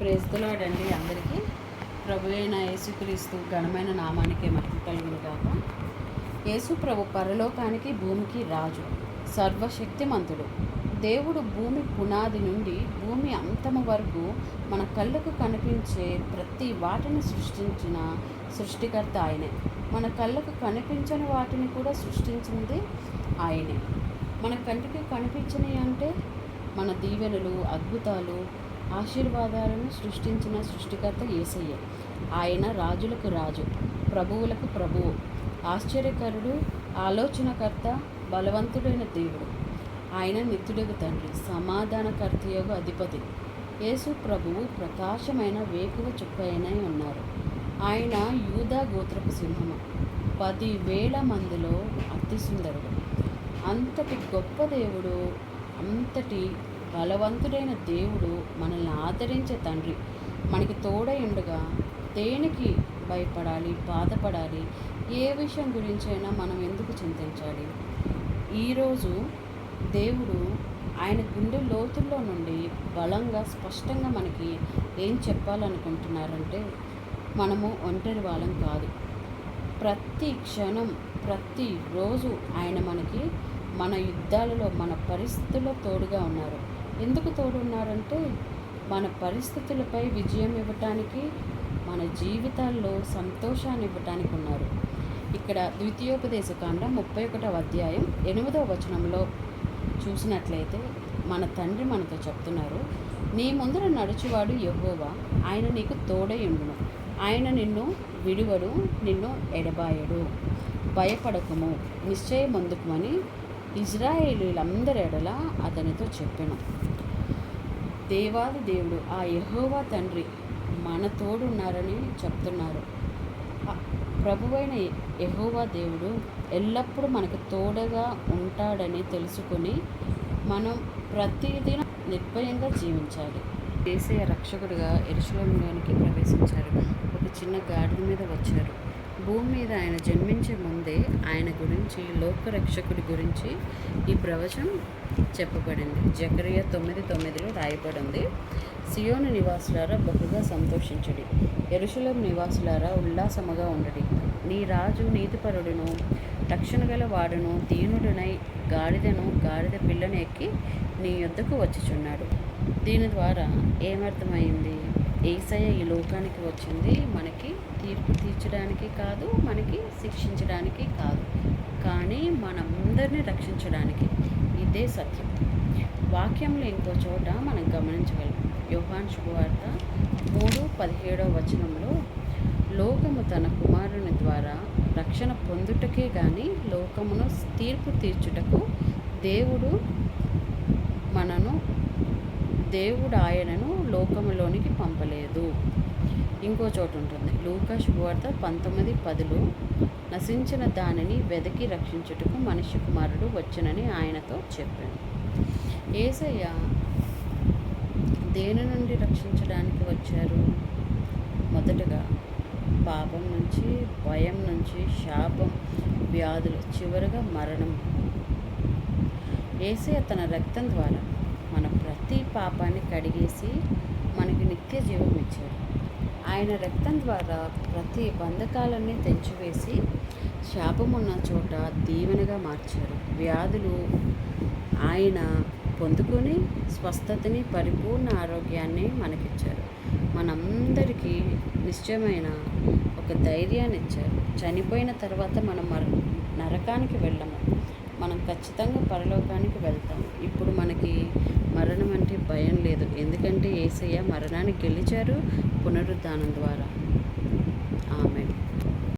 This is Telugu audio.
ప్రేస్తులాడండి అందరికీ. ప్రభు అయిన యేసుక్రీస్తు ఘనమైన నామానికి మహిమ కలిగిన కాక యేసు ప్రభు పరలోకానికి భూమికి రాజు సర్వశక్తిమంతుడు. దేవుడు భూమి పునాది నుండి భూమి అంతము వరకు మన కళ్ళకు కనిపించే ప్రతి వాటిని సృష్టించిన సృష్టికర్త ఆయనే. మన కళ్ళకు కనిపించని వాటిని కూడా సృష్టించింది ఆయనే. మన కంటికి కనిపించినవి అంటే మన దీవెనలు అద్భుతాలు ఆశీర్వాదాలను సృష్టించిన సృష్టికర్త ఏసయ్య. ఆయన రాజులకు రాజు ప్రభువులకు ప్రభువు ఆశ్చర్యకరుడు ఆలోచనకర్త బలవంతుడైన దేవుడు. ఆయన నిత్యుడకు తండ్రి సమాధానకర్త యొక్క అధిపతి. యేసు ప్రభువు ప్రకాశమైన వేకువ చుక్కైన ఉన్నారు. ఆయన యూదా గోత్రపు సింహము. పదివేల మందిలో అతి సుందరుడు. అంతటి గొప్ప దేవుడు అంతటి బలవంతుడైన దేవుడు మనల్ని ఆదరించే తండ్రి. మనకి తోడై ఉండగా. దేనికి భయపడాలి బాధపడాలి? ఏ విషయం గురించైనా మనం ఎందుకు చింతించాలి? ఈరోజు దేవుడు ఆయన గుండె లోతుల్లో నుండి బలంగా స్పష్టంగా మనకి ఏం చెప్పాలనుకుంటున్నారంటే మనము ఒంటరి వాళ్ళం కాదు. ప్రతి క్షణం ప్రతి రోజు ఆయన మనకి మన యుద్ధాలలో మన పరిస్థితుల్లో తోడుగా ఉన్నారు. ఎందుకు తోడున్నారంటే మన పరిస్థితులపై విజయం ఇవ్వటానికి మన జీవితాల్లో సంతోషాన్ని ఇవ్వటానికి ఉన్నారు. ఇక్కడ ద్వితీయోపదేశ కాండ ముప్పై ఒకటవ అధ్యాయం ఎనిమిదవ వచనంలో చూసినట్లయితే మన తండ్రి మనతో చెప్తున్నారు నీ ముందర నడుచువాడు యహోవా ఆయన నీకు తోడై ఉండును. ఆయన నిన్ను విడువడు నిన్ను ఎడబాయడు. భయపడకము నిశ్చయమందుకుమని ఇజ్రాయేలీలందరి ఎడల అతనితో చెప్పాను. దేవాది దేవుడు ఆ యహోవా తండ్రి మన తోడున్నారని చెప్తున్నారు. ప్రభువైన యహోవా దేవుడు ఎల్లప్పుడూ మనకు తోడగా ఉంటాడని తెలుసుకొని మనం ప్రతిదిన నిర్భయంగా జీవించాలి. దేశీయ రక్షకుడిగా ఎరుశలంలోనికి ప్రవేశించారు. ఒక చిన్న గాడిద మీద వచ్చారు. భూమి మీద ఆయన జన్మించే ముందే ఆయన గురించి లోకరక్షకుడి గురించి ఈ ప్రవచనం చెప్పబడింది. జకరియా తొమ్మిది తొమ్మిదిలో రాయబడింది. సియోను నివాసులారా బహుగా సంతోషించడి. ఎరుశులం నివాసులారా ఉల్లాసముగా ఉండడి. నీ రాజు నీతిపరుడును రక్షణ గల వాడును దీనుడునై గాడిదను గాడిద పిల్లను ఎక్కి నీ యొద్దకు వచ్చిచున్నాడు. దీని ద్వారా ఏమర్థమైంది? ఏసయ్య ఈ లోకానికి వచ్చింది. మనకి తీర్పు తీర్చడానికి కాదు మనకి శిక్షించడానికి కాదు. కానీ మనందరినీ రక్షించడానికి ఇదే సత్యం. వాక్యంలో ఇంకో చోట మనం గమనించగలం. యోహాన్ శుభవార్త మూడు పదిహేడవ వచనంలో లోకము తన కుమారుని ద్వారా రక్షణ పొందుటకే కానీ లోకమును తీర్పు తీర్చుటకు దేవుడు మనను దేవుడు ఆయనను లోకములోనికి పంపలేదు. ఇంకో చోటు ఉంటుంది లూకా శుభవార్త పంతొమ్మిది పదిలో నశించిన దానిని వెదకి రక్షించుటకు మనిషి కుమారుడు వచ్చునని ఆయనతో చెప్పాను. ఏసయ్య దేని నుండి రక్షించడానికి వచ్చారు? మొదటగా పాపం నుంచి భయం నుంచి శాపం వ్యాధులు చివరిగా మరణం. ఏసయ్య తన రక్తం ద్వారా మన ప్రతి పాపాన్ని కడిగేసి మనకి నిత్య జీవం ఇచ్చారు ఆయన రక్తం ద్వారా ప్రతి బంధకాలన్నీ తెంచివేసి శాపమున్న చోట దీవెనగా మార్చారు వ్యాధులు ఆయన పొందుకొని స్వస్థతని పరిపూర్ణ ఆరోగ్యాన్ని మనకిచ్చారు. మనందరికీ నిశ్చయమైన ఒక ధైర్యాన్ని ఇచ్చారు. చనిపోయిన తర్వాత మనం మర నరకానికి వెళ్ళము. మనం ఖచ్చితంగా పరలోకానికి వెళ్తాం. ఇప్పుడు మనకి భయం లేదు. ఎందుకంటే ఏసయ్య మరణాన్ని గెలిచారు పునరుద్ధానం ద్వారా. ఆమె